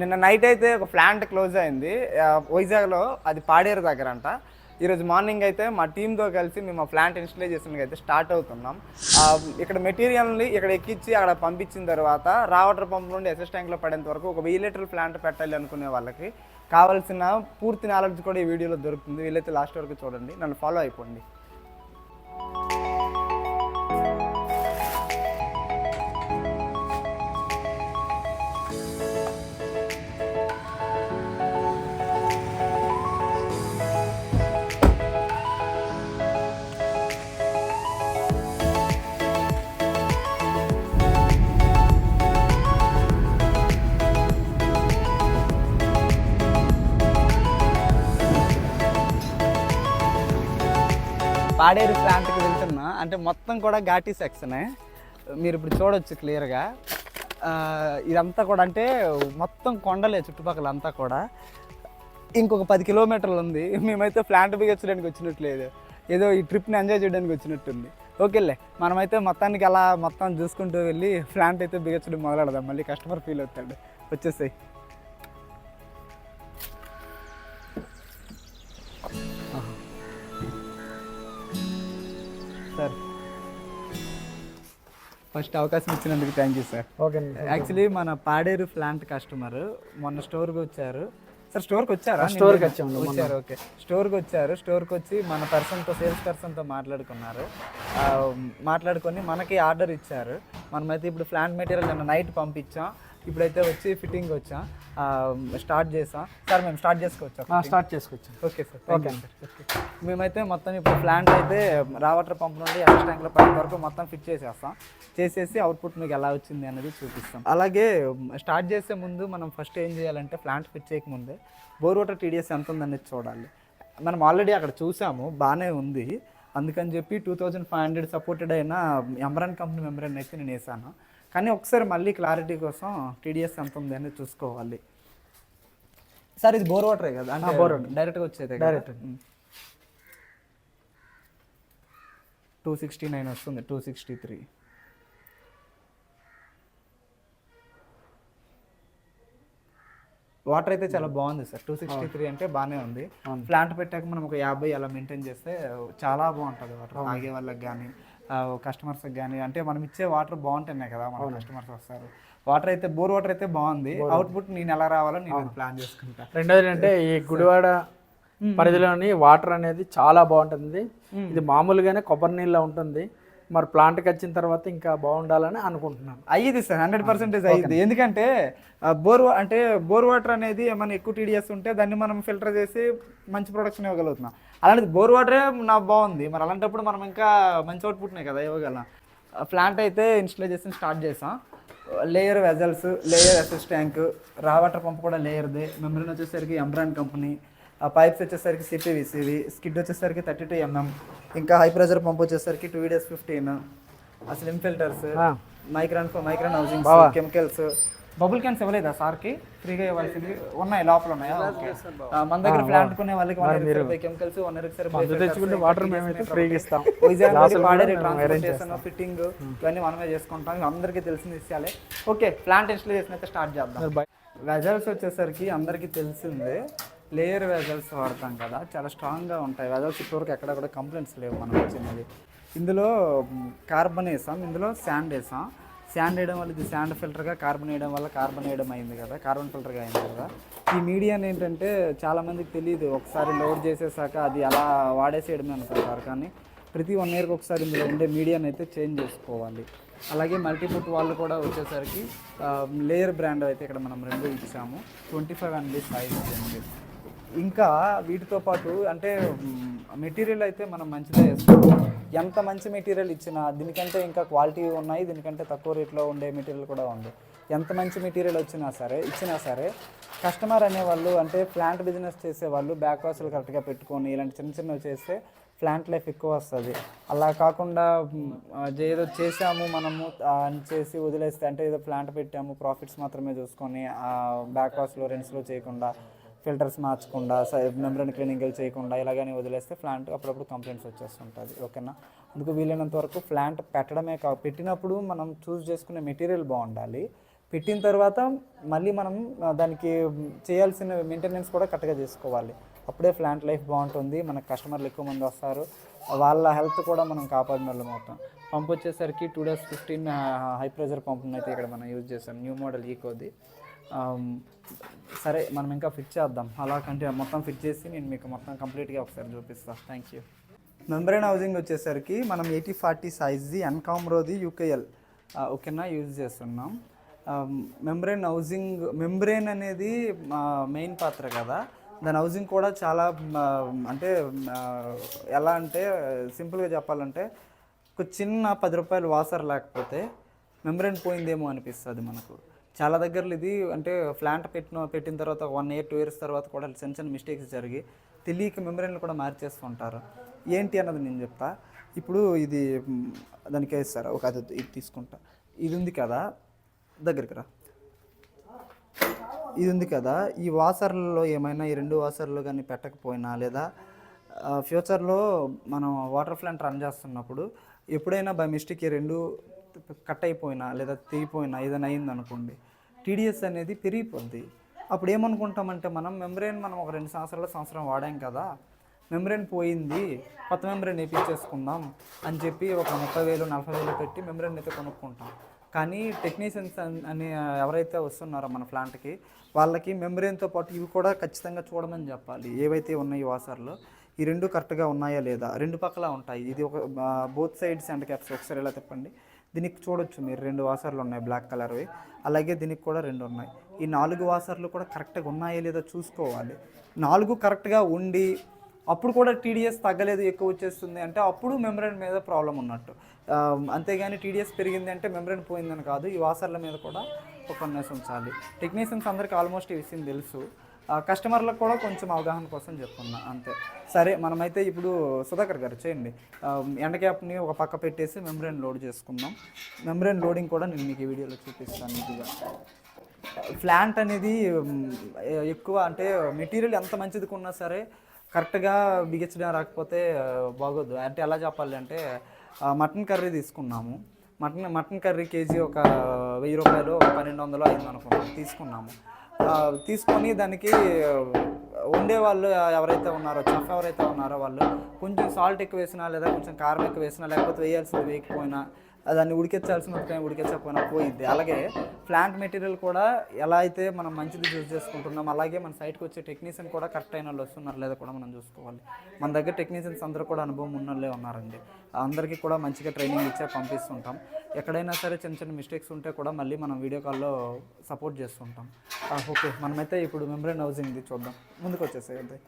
నిన్న నైట్ అయితే ఒక ప్లాంట్ క్లోజ్ అయింది. వైజాగ్లో అది పాడేరు దగ్గర అంట ఈరోజు మార్నింగ్ అయితే మా టీంతో కలిసి మేము ఆ ప్లాంట్ ఇన్స్టలేషన్కి అయితే స్టార్ట్ అవుతున్నాం. ఇక్కడ మెటీరియల్ని ఇక్కడ ఎక్కించి అక్కడ పంపించిన తర్వాత రా వాటర్ పంప్ నుండి ఎస్ఎస్ ట్యాంక్లో పడేంత వరకు ఒక వెయ్యి లీటర్ ప్లాంట్ పెట్టాలి అనుకునే వాళ్ళకి కావాల్సిన పూర్తి నాలెడ్జ్ కూడా ఈ వీడియోలో దొరుకుతుంది. వీళ్ళైతే లాస్ట్ వరకు చూడండి. నన్ను ఫాలో అయిపోండి. పాడేరు ప్లాంట్కి వెళ్తున్నా అంటే మొత్తం కూడా ఘాటీ సెక్షనే. మీరు ఇప్పుడు చూడొచ్చు క్లియర్గా. ఇదంతా కూడా అంటే మొత్తం కొండలే చుట్టుపక్కల అంతా కూడా. ఇంకొక పది కిలోమీటర్లు ఉంది. మేమైతే ప్లాంట్ బిగించడానికి వచ్చినట్లేదు. ఏదో ఈ ట్రిప్ని ఎంజాయ్ చేయడానికి వచ్చినట్టుంది. ఓకేలే మనమైతే మొత్తానికి అలా మొత్తం చూసుకుంటూ వెళ్ళి ప్లాంట్ అయితే బిగించడం మొదలెడదాం. మళ్ళీ కస్టమర్ ఫీల్ అవుతాడు. వచ్చేసాయి. ఫస్ట్ అవకాశం ఇచ్చినందుకు thank you sir okay actually మన పాడేరు ప్లాంట్ కస్టమర్ మొన్న స్టోర్కి వచ్చారు. సార్ స్టోర్కి వచ్చారా? స్టోర్కి వచ్చాము. వచ్చారు ఓకే స్టోర్కి వచ్చారు స్టోర్కి వచ్చి మన పర్సన్తో సేల్స్ పర్సన్తో మాట్లాడుకున్నారు. మాట్లాడుకొని మనకి ఆర్డర్ ఇచ్చారు. మనమైతే ఇప్పుడు ప్లాంట్ మెటీరియల్ నిన్న నైట్ పంపించాం. ఇప్పుడైతే వచ్చి ఫిట్టింగ్ వచ్చాం? స్టార్ట్ చేసాం? సార్ మేము స్టార్ట్ చేసుకోవచ్చా స్టార్ట్ చేసుకోవచ్చు? Okay sir okay sir. మేమైతే మొత్తం ఇప్పుడు ప్లాంట్ అయితే రా వాటర్ పంప్ నుండి ఎక్స్ ట్యాంక్లో పైన వరకు మొత్తం ఫిట్ చేసేస్తాం. చేసేసి అవుట్పుట్ మీకు ఎలా వచ్చింది అనేది చూపిస్తాం. అలాగే స్టార్ట్ చేసే ముందు మనం ఫస్ట్ ఏం చేయాలంటే ప్లాంట్ ఫిట్ చేయకముందే బోర్ వాటర్ టీడీఎస్ ఎంత ఉందనేది చూడాలి. మనం ఆల్రెడీ అక్కడ చూసాము బాగానే ఉంది. అందుకని చెప్పి two thousand five hundred supported అయిన ఎంబ్రాన్ కంపెనీ మెంబరాన్ అయితే నేను వేసాను. కానీ ఒకసారి మళ్ళీ క్లారిటీ కోసం టీడీఎస్ ఎంత ఉంది అనేది చూసుకోవాలి. సార్ ఇది బోర్ వాటరే కదా? అంటే బోర్ డైరెక్ట్గా వచ్చేదే డైరెక్ట్ టూ సిక్స్టీ నైన్ వస్తుంది టూ సిక్స్టీ త్రీ వాటర్ అయితే చాలా బాగుంది సార్. టూ సిక్స్టీ త్రీ అంటే బాగానే ఉంది. ప్లాంట్ పెట్టాక మనం ఒక యాభై అలా మెయింటైన్ చేస్తే చాలా బాగుంటుంది వాటర్ తాగే వాళ్ళకి కానీ కస్టమర్స్కి కానీ అంటే మనం ఇచ్చే వాటర్ బాగుంటున్నాయి కదా మన కస్టమర్స్ వస్తారు. వాటర్ అయితే బోర్ వాటర్ అయితే బాగుంది. అవుట్పుట్ నేను ఎలా రావాలో నేను ప్లాన్ చేసుకుంటా. రెండోది అంటే ఈ గుడివాడ పరిధిలోని వాటర్ అనేది చాలా బాగుంటుంది. ఇది మామూలుగానే కొబ్బరి నీళ్ళ ఉంటుంది. మరి ప్లాంట్కి వచ్చిన తర్వాత ఇంకా బాగుండాలని అనుకుంటున్నాను. అయ్యింది సార్ హండ్రెడ్ పర్సెంటేజ్ అయ్యింది ఎందుకంటే బోర్ వా- అంటే బోర్ వాటర్ అనేది ఏమైనా ఎక్కువ టీడీఎస్ ఉంటే దాన్ని మనం ఫిల్టర్ చేసి మంచి ప్రొడక్షన్ ఇవ్వగలుగుతున్నాం. అలాంటిది బోర్ వాటరే నా బాగుంది. మరి అలాంటప్పుడు మనం ఇంకా మంచి అవుట్పుట్నే కదా ఇవ్వగలం. ప్లాంట్ అయితే ఇన్స్టలేషన్ స్టార్ట్ చేసాం. Layer vessels layer SS tank raw water pump కూడా లేయర్దే. మెమరీన్ వచ్చేసరికి ఎంబ్రాన్ కంపెనీ ఆ పైప్స్ వచ్చేసరికి సిపివిసివి స్కిడ్ వచ్చేసరికి థర్టీ టూ ఎంఎం ఇంకా హై ప్రెషర్ పంప్ వచ్చేసరికి టూ డేస్ ఫిఫ్టీన్ ఆ slim filters. Micron micron housing chemicals bubble cans ఇవ్వలేదా సార్కి? ఫ్రీగా ఇవ్వాల్సింది. ఉన్నాయి లోపల ఉన్నాయా మన దగ్గర ప్లాంట్ కొనే వాళ్ళకి వన్ ఇయర్ కెమికల్స్ వన్ తెచ్చుకుంటే వాటర్ మేమైతే ఫ్రీగా ఇస్తాం. ట్రాన్స్పోర్టేషన్ ఫిట్టింగ్ ఇవన్నీ మనమే చేసుకుంటాం అందరికీ తెలిసిన విషయాలే. ఓకే ప్లాంట్ ఇన్స్టలేషన్ అయితే స్టార్ట్ చేద్దాం. వెజల్స్ వచ్చేసరికి అందరికీ తెలిసిందే. లేయర్ వెజల్స్ వాడతాం కదా చాలా స్ట్రాంగ్గా ఉంటాయి. వెజల్స్ ఇప్పటివరకు ఎక్కడ కూడా కంప్లైంట్స్ లేవు మనం వచ్చినది ఇందులో కార్బన్ వేసాం. ఇందులో శాండ్ వేసాం. శాండ్ వేయడం వల్ల ఇది శాండ్ ఫిల్టర్గా కార్బన్ వేయడం వల్ల కార్బన్ వేయడం అయింది కదా కార్బన్ ఫిల్టర్గా అయింది కదా. ఈ మీడియాని ఏంటంటే చాలామందికి తెలియదు. ఒకసారి లోడ్ చేసేసాక అది అలా వాడేసేయడమే అనుకుంటారు కానీ ప్రతి వన్ ఇయర్కి ఒకసారి ఇందులో ఉండే మీడియాని అయితే చేంజ్ చేసుకోవాలి. అలాగే మల్టీపుట్ వాళ్ళు కూడా వచ్చేసరికి లేయర్ బ్రాండ్ అయితే ఇక్కడ మనం రెండు ఇచ్చాము. ట్వంటీ ఫైవ్ అండ్ సైజ్ అండి ఇంకా వీటితో పాటు అంటే మెటీరియల్ అయితే మనం మంచిదే వేస్తాము ఎంత మంచి మెటీరియల్ ఇచ్చినా దీనికంటే ఇంకా క్వాలిటీ ఉన్నాయి దీనికంటే తక్కువ రేట్లో ఉండే మెటీరియల్ కూడా ఉంది. ఎంత మంచి మెటీరియల్ వచ్చినా సరే ఇచ్చినా సరే కస్టమర్ అనేవాళ్ళు అంటే ప్లాంట్ బిజినెస్ చేసేవాళ్ళు బ్యాక్ వాసులు కరెక్ట్గా పెట్టుకొని ఇలాంటి చిన్న చిన్నవి చేస్తే ప్లాంట్ లైఫ్ ఎక్కువ వస్తుంది. అలా కాకుండా ఏదో చేసాము మనము అని చేసి వదిలేస్తే అంటే ఏదో ప్లాంట్ పెట్టాము ప్రాఫిట్స్ మాత్రమే చూసుకొని బ్యాక్ వాష్లో రెంట్స్లో చేయకుండా ఫిల్టర్స్ మార్చకుండా మెంబ్రెన్ క్లీనింగ్లు చేయకుండా ఇలాగని వదిలేస్తే ప్లాంట్ అప్పుడప్పుడు కంప్లైంట్స్ వచ్చేస్తుంటుంది. ఓకేనా? అందుకు వీలైనంత వరకు ప్లాంట్ పెట్టడమే కా పెట్టినప్పుడు మనం చూస్ చేసుకునే మెటీరియల్ బాగుండాలి. పెట్టిన తర్వాత మళ్ళీ మనం దానికి చేయాల్సిన మెయింటెనెన్స్ కూడా కరెక్ట్గా చేసుకోవాలి. అప్పుడే ప్లాంట్ లైఫ్ బాగుంటుంది మన కస్టమర్లు ఎక్కువ మంది వస్తారు వాళ్ళ హెల్త్ కూడా మనం కాపాడిన వాళ్ళం అవుతాం. పంప్ వచ్చేసరికి two days fifteen high pressure పంప్ని అయితే ఇక్కడ మనం యూజ్ చేస్తాం న్యూ మోడల్ ఈకోది. సరే మనం ఇంకా ఫిట్ చేద్దాం. అలా కంటే మొత్తం ఫిట్ చేసి నేను మీకు మొత్తం కంప్లీట్గా ఒకసారి చూపిస్తాను థ్యాంక్ యూ మెంబ్రెయిన్ హౌసింగ్ వచ్చేసరికి మనం ఎయిటీ ఫార్టీ సైజ్ది ఎన్కామ్రోది యూకేఎల్ ఓకేనా? యూజ్ చేస్తున్నాం. మెంబ్రెయిన్ హౌసింగ్ మెంబ్రెయిన్ అనేది మెయిన్ పాత్ర కదా. దాని హౌసింగ్ కూడా చాలా అంటే ఎలా అంటే సింపుల్గా చెప్పాలంటే ఒక చిన్న పది రూపాయలు వాసర్ లేకపోతే మెంబ్రెయిన్ పోయిందేమో అనిపిస్తుంది మనకు. చాలా దగ్గరలో ఇది అంటే ప్లాంట్ పెట్టిన పెట్టిన తర్వాత వన్ ఇయర్ టూ ఇయర్స్ తర్వాత కూడా చిన్న చిన్న మిస్టేక్స్ జరిగి తెలియక మెంబ్రెయిన్లు కూడా మార్చేస్తుంటారు. ఏంటి అన్నది నేను చెప్తా. ఇప్పుడు ఇది దానికి వేస్తారు ఒక అది ఇది తీసుకుంటా. ఇది ఉంది కదా దగ్గరికి రా. ఇది ఉంది కదా ఈ వాసర్లలో ఏమైనా ఈ రెండు వాసర్లు కానీ పెట్టకపోయినా లేదా ఫ్యూచర్లో మనం వాటర్ ప్లాంట్ రన్ చేస్తున్నప్పుడు ఎప్పుడైనా బై మిస్టేక్ ఈ రెండు కట్ అయిపోయినా లేదా తెగిపోయినా ఏదైనా అయిందనుకోండి టీడీఎస్ అనేది పెరిగిపోద్ది. అప్పుడు ఏమనుకుంటామంటే మనం మెమ్రేన్ మనం ఒక రెండు సంవత్సరాల సంవత్సరం వాడాం కదా మెమ్రేన్ పోయింది కొత్త మెమ్రేన్ వేయించేసుకుందాం అని చెప్పి ఒక ముప్పై వేలు నలభై వేలు పెట్టి మెమ్రేన్ అయితే కొనుక్కుంటాం. కానీ టెక్నీషియన్స్ అని ఎవరైతే వస్తున్నారో మన ప్లాంట్కి వాళ్ళకి మెమ్రేన్తో పాటు ఇవి కూడా ఖచ్చితంగా చూడమని చెప్పాలి. ఏవైతే ఉన్నాయి వాసర్లు ఈ రెండు కరెక్ట్గా ఉన్నాయా లేదా రెండు పక్కల ఉంటాయి. ఇది ఒక బోత్ సైడ్స్ అండ్ క్యాప్స్ ఒకసారి ఇలా తిప్పండి. దీనికి చూడొచ్చు మీరు. రెండు వాసర్లు ఉన్నాయి బ్లాక్ కలర్వి. అలాగే దీనికి కూడా రెండు ఉన్నాయి. ఈ నాలుగు వాసర్లు కూడా కరెక్ట్గా ఉన్నాయా లేదో చూసుకోవాలి. నాలుగు కరెక్ట్గా ఉండి అప్పుడు కూడా టీడీఎస్ తగ్గలేదు ఎక్కువ వచ్చేస్తుంది అంటే అప్పుడు మెమరీన్ మీద ప్రాబ్లం ఉన్నట్టు. అంతేగాని టీడీఎస్ పెరిగింది అంటే మెమరీన్ పోయిందని కాదు ఈ వాసర్ల మీద కూడా ఒక ఉంచాలి. టెక్నీషియన్స్ అందరికీ ఆల్మోస్ట్ ఈ విషయం తెలుసు. కస్టమర్లకు కూడా కొంచెం అవగాహన కోసం చెప్తున్నా అంతే. సరే మనమైతే ఇప్పుడు సుధాకర్ గారు చేయండి. ఎండ క్యాప్ని ఒక పక్క పెట్టేసి మెమ్రేన్ లోడ్ చేసుకుందాం. మెమ్రేన్ లోడింగ్ కూడా నేను మీకు ఈ వీడియోలో చూపిస్తాను ఇదిగా. ప్లాంట్ అనేది ఎక్కువ అంటే మెటీరియల్ ఎంత మంచిది కొన్నా సరే కరెక్ట్గా బిగించడం రాకపోతే బాగోదు. అంటే ఎలా చెప్పాలి అంటే మటన్ కర్రీ తీసుకున్నాము. మటన్ మటన్ కర్రీ కేజీ ఒక వెయ్యి రూపాయలు పన్నెండు వందలు అయింది అనుకున్నాము తీసుకున్నాము. తీసుకొని దానికి వండే వాళ్ళు ఎవరైతే ఉన్నారో చెఫ్ ఎవరైతే ఉన్నారో వాళ్ళు కొంచెం సాల్ట్ ఎక్కువ వేసినా లేదా కొంచెం కారం ఎక్కువ వేసినా లేకపోతే వేయాల్సింది వేయకపోయినా దాన్ని ఉడికించాల్సిన టైం ఉడికించకపోయినా పోయిద్ది. అలాగే ప్లాంట్ మెటీరియల్ కూడా ఎలా అయితే మనం మంచిది యూజ్ చేసుకుంటున్నాం అలాగే మన సైట్కి వచ్చే టెక్నీషియన్ కూడా కరెక్ట్ అయిన వాళ్ళు వస్తున్నారు లేదా కూడా మనం చూసుకోవాలి. మన దగ్గర టెక్నీషియన్స్ అందరూ కూడా అనుభవం ఉన్న వాళ్ళే ఉన్నారండి. అందరికీ కూడా మంచిగా ట్రైనింగ్ ఇచ్చే పంపిస్తుంటాం. ఎక్కడైనా సరే చిన్న చిన్న మిస్టేక్స్ ఉంటే కూడా మళ్ళీ మనం వీడియో కాల్లో సపోర్ట్ చేస్తుంటాం. ఓకే మనమైతే ఇప్పుడు మెంబ్రెయిన్ హౌసింగ్ది చూద్దాం. ముందుకు వచ్చేసేయండి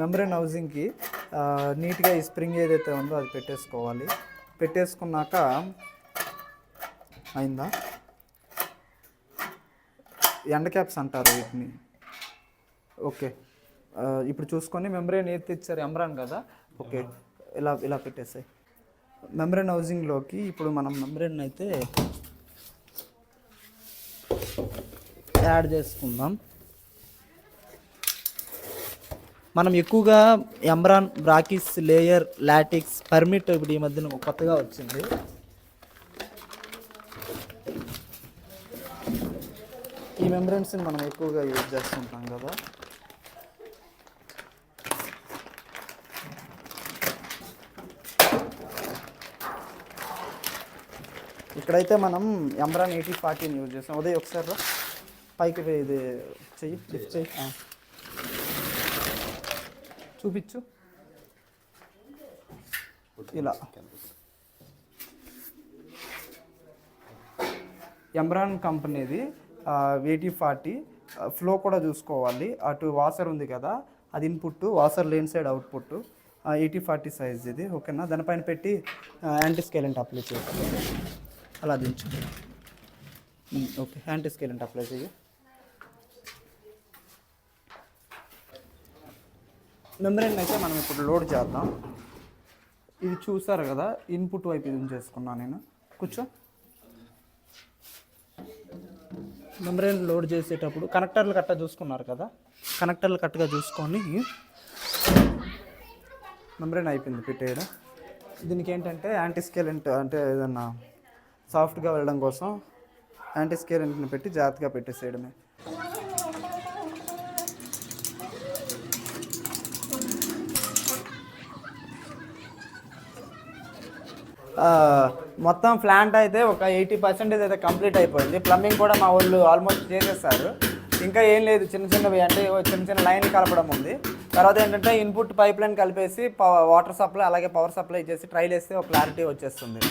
మెంబ్రెయిన్ హౌసింగ్కి నీట్గా ఈ స్ప్రింగ్ ఏదైతే ఉందో అది పెట్టేసుకోవాలి. పెట్టేసుకున్నాక అయిందా? ఎండ క్యాప్స్ అంటారు వీటిని. ఓకే ఇప్పుడు చూసుకొని మెంబ్రెయిన్ ఏది తెచ్చారు? ఎమ్రాన్ కదా. ఓకే ఇలా ఇలా పెట్టేసాయి. మెంబ్రెయిన్ హౌసింగ్లోకి ఇప్పుడు మనం మెమ్రెన్ అయితే యాడ్ చేసుకుందాం. మనం ఎక్కువగా ఎంబ్రాన్ బ్రాకిస్ లేయర్ లాటిక్స్ పర్మిట్ ఇప్పుడు ఈ మధ్యన కొత్తగా వచ్చింది. ఈ మెంబ్రెయిన్స్ని మనం ఎక్కువగా యూజ్ చేస్తుంటాం కదా. ఇక్కడైతే మనం ఎంబ్రాన్ ఎయిటీ ఫార్టీని యూజ్ చేస్తాం. ఉదయం ఒకసారి రా. పైకి ఇది చెయ్యి లిఫ్ట్ చెయ్యి. చూపించు. ఇలా. ఎంబ్రాన్ కంపెనీది ఎయిటీ ఫార్టీ ఫ్లో కూడా చూసుకోవాలి. అటు వాసర్ ఉంది కదా అది ఇన్పుట్ వాసర్ లేని side output eighty forty size ఇది. ఓకేనా? దానిపైన పెట్టి యాంటీ స్కేలెంట్ అప్లై చేయాలి అలా దించు. ఓకే. ఓకే యాంటీ అంటే అప్లై చేయి. మెమరీని అయితే మనం ఇప్పుడు లోడ్ చేద్దాం. ఇది చూసారు కదా ఇన్పుట్ వైపు ఇది చేసుకున్నాను నేను. కూర్చో. మెమరీని లోడ్ చేసేటప్పుడు కనెక్టర్లు కట్ట చూసుకున్నారు కదా? కనెక్టర్లు కట్టగా చూసుకొని మెమరీని అయిపోయింది పెట్టేయడం దీనికి ఏంటంటే యాంటీ స్కేలెంట్ అంటే ఏదన్నా సాఫ్ట్గా వెళ్ళడం కోసం యాంటీ స్కేర్ పెట్టి జాగ్రత్తగా పెట్టేసేయడమే. మొత్తం ప్లాంట్ అయితే ఒక ఎయిటీ పర్సెంటేజ్ అయితే కంప్లీట్ అయిపోయింది. ప్లంబింగ్ కూడా మా వాళ్ళు ఆల్మోస్ట్ చేసేస్తారు ఇంకా ఏం లేదు చిన్న చిన్నవి అంటే చిన్న చిన్న లైన్ కలపడం ఉంది. తర్వాత ఏంటంటే ఇన్పుట్ పైప్ లైన్ కలిపేసి వాటర్ సప్లై అలాగే పవర్ సప్లై చేసి ట్రైల్ వేస్తే ఒక క్లారిటీ వచ్చేస్తుంది.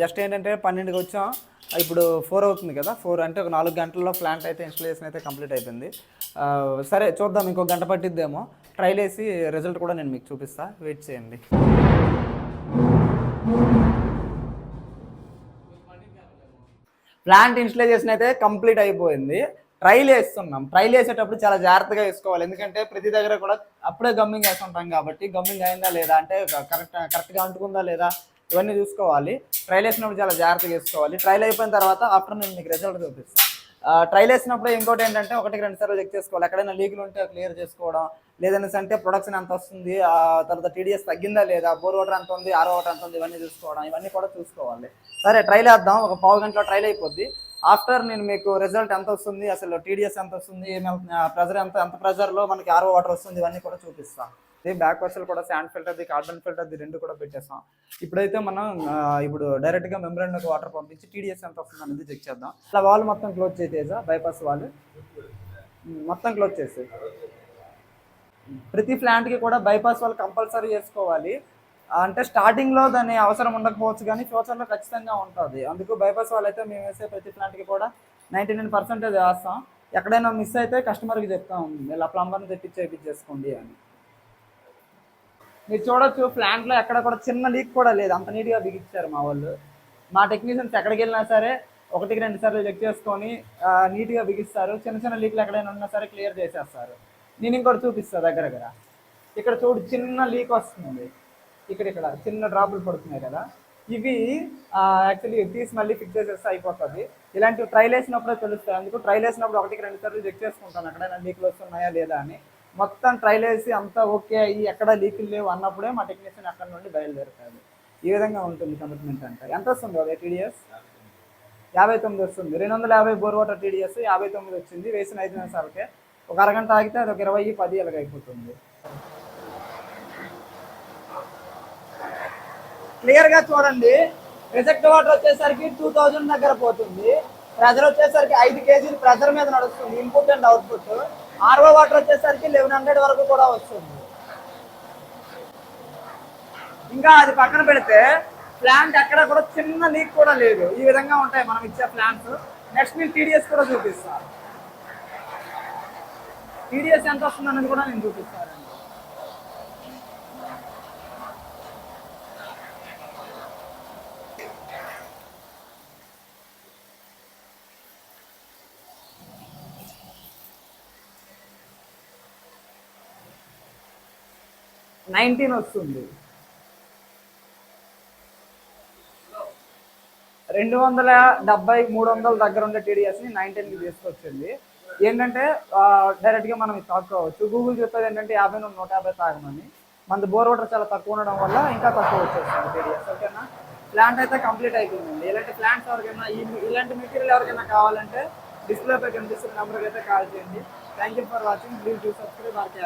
జస్ట్ ఏంటంటే పన్నెండుకి వచ్చాం. ఇప్పుడు ఫోర్ అవుతుంది కదా ఫోర్ అంటే ఒక నాలుగు గంటల్లో ప్లాంట్ అయితే ఇన్స్టలేషన్ అయితే కంప్లీట్ అయిపోయింది. సరే చూద్దాం ఇంకో గంట పట్టిద్దేమో. ట్రైల్ వేసి రిజల్ట్ కూడా నేను మీకు చూపిస్తా. వెయిట్ చేయండి. ప్లాంట్ ఇన్స్టలేషన్ అయితే కంప్లీట్ అయిపోయింది. ట్రైల్ వేస్తున్నాం. ట్రైల్ వేసేటప్పుడు చాలా జాగ్రత్తగా వేసుకోవాలి. ఎందుకంటే ప్రతి దగ్గర కూడా అప్పుడే గమ్మింగ్ వేస్తుంటాం కాబట్టి గమ్మింగ్ అయిందా లేదా అంటే కరెక్ట్ కరెక్ట్గా అంటుకుందా లేదా ఇవన్నీ చూసుకోవాలి. ట్రైల్ వేసినప్పుడు చాలా జాగ్రత్తగా చేసుకోవాలి ట్రైల్ అయిపోయిన తర్వాత ఆఫ్టర్ నేను మీకు రిజల్ట్ చూపిస్తాను. ట్రైల్ వేసినప్పుడు ఇంకోటి ఏంటంటే ఒకటికి రెండు సార్లు చెక్ చేసుకోవాలి. ఎక్కడైనా లీగులు ఉంటే క్లియర్ చేసుకోవడం. లేదనేసి అంటే ప్రొడక్షన్ ఎంత వస్తుంది ఆ తర్వాత టీడీఎస్ తగ్గిందా లేదా బోర్ వాటర్ ఎంత ఉంది ఆరో వాటర్ ఎంత ఉంది ఇవన్నీ చూసుకోవడం. ఇవన్నీ కూడా చూసుకోవాలి. సరే ట్రైల్ వేద్దాం. ఒక పావు గంటలో ట్రైల్ అయిపోద్ది. ఆఫ్టర్ నేను మీకు రిజల్ట్ ఎంత వస్తుంది అసలు టీడీఎస్ ఎంత వస్తుంది ప్రెజర్ ఎంత ఎంత ప్రెజర్లో మనకి ఆరో వాటర్ వస్తుంది ఇవన్నీ కూడా చూపిస్తాను. అదే బ్యాక్ వర్సల్ కూడా శాండ్ ఫిల్టర్ది కార్బన్ ఫిల్టర్ది రెండు కూడా పెట్టేస్తాం. ఇప్పుడైతే మనం ఇప్పుడు డైరెక్ట్గా మెంబ్రెన్లోకి వాటర్ పంపించి టీడీఎస్ ఎంత వస్తుంది అనేది చెక్ చేద్దాం. అలా వాళ్ళు మొత్తం క్లోజ్ చేసేసా బైపాస్ వాళ్ళు మొత్తం క్లోజ్ చేసే ప్రతి ప్లాంట్కి కూడా బైపాస్ వాళ్ళు కంపల్సరీ చేసుకోవాలి. అంటే స్టార్టింగ్లో దాని అవసరం ఉండకపోవచ్చు కానీ ఫ్యూచర్లో ఖచ్చితంగా ఉంటుంది. అందుకు బైపాస్ వాళ్ళైతే మేము వేసే ప్రతి ప్లాంట్కి కూడా నైంటీ నైన్ పర్సెంటేజ్ వేస్తాం. ఎక్కడైనా మిస్ అయితే కస్టమర్కి చెప్తాం. ఇలా ప్లంబర్ని తెప్పించి చేయించేసుకోండి అని. మీరు చూడొచ్చు ప్లాంట్లో ఎక్కడ కూడా చిన్న లీక్ కూడా లేదు. అంత నీట్గా బిగించారు మా వాళ్ళు. మా టెక్నీషియన్స్ ఎక్కడికి వెళ్ళినా సరే ఒకటికి రెండు సార్లు చెక్ చేసుకొని నీట్గా బిగిస్తారు. చిన్న చిన్న లీక్లు ఎక్కడైనా ఉన్నా సరే క్లియర్ చేసేస్తారు. నేను ఇంకోటి చూపిస్తాను దగ్గర దగ్గర. ఇక్కడ చూడు చిన్న లీక్ వస్తుంది. ఇక్కడ ఇక్కడ చిన్న డ్రాపులు పడుతున్నాయి కదా. ఇవి యాక్చువల్లీ తీసి మళ్ళీ ఫిక్స్ చేసేస్తే అయిపోతుంది. ఇలాంటివి ట్రైల్ వేసినప్పుడే తెలుస్తాయి. అందుకు ట్రైల్ వేసినప్పుడు ఒకటికి రెండు సార్లు చెక్ చేసుకుంటాను. ఎక్కడైనా లీక్లు వస్తున్నాయా లేదా అని. మొత్తం ట్రైల్ వేసి అంతా ఓకే అయ్యి ఎక్కడ లీకులు లేవు అన్నప్పుడే మా టెక్నీషియన్ అక్కడ నుండి బయలుదేరుతాడు. ఈ విధంగా ఉంటుంది కమిట్మెంట్ అంటే ఎంత వస్తుంది ఒక టీడీఎస్ యాభై తొమ్మిది వస్తుంది. రెండు వందల యాభై బోర్ వాటర్ టీడీఎస్ యాభై తొమ్మిది వచ్చింది. వేసిన ఐదు నిమిషాలకే ఒక అరగంట ఆగితే అది ఒక ఇరవై పది అలాగ అయిపోతుంది క్లియర్గా చూడండి. రిజెక్ట్ వాటర్ వచ్చేసరికి టూ థౌజండ్ దగ్గర పోతుంది. ప్రెజర్ వచ్చేసరికి ఐదు కేజీలు ప్రెజర్ మీద నడుస్తుంది. Input and output RO water వచ్చేసరికి లెవెన్ హండ్రెడ్ వరకు కూడా వస్తుంది. ఇంకా అది పక్కన పెడితే ప్లాంట్ ఎక్కడ కూడా చిన్న లీక్ కూడా లేదు. ఈ విధంగా ఉంటాయి మనం ఇచ్చే ప్లాంట్స్ నెక్స్ట్ నేను టీడీఎస్ కూడా చూపిస్తాను. టీడీఎస్ ఎంత వస్తుంది అనేది కూడా నేను చూపిస్తాను. నైన్టీన్ వస్తుంది. రెండు వందల డెబ్బై మూడు వందల దగ్గర ఉండే టీడీఎస్ని నైన్టీన్కి తీసుకొచ్చింది. ఏంటంటే డైరెక్ట్గా మనం ఇది తాక్కోవచ్చు గూగుల్ చెప్పేది ఏంటంటే యాభై నుండి నూట యాభై తాగమని మన బోర్ వాటర్ చాలా తక్కువ ఉండడం వల్ల ఇంకా తక్కువ వచ్చేస్తుంది టీడీఎస్ ఓకేనా? ప్లాంట్ అయితే కంప్లీట్ అయిపోయిందండి. ఇలాంటి ప్లాంట్స్ ఎవరికైనా ఈ ఇలాంటి మెటీరియల్ ఎవరికైనా కావాలంటే డిస్ప్లేపై కనిపిస్తున్న నెంబర్కి అయితే కాల్ చేయండి. Thank you for watching. Please do subscribe RK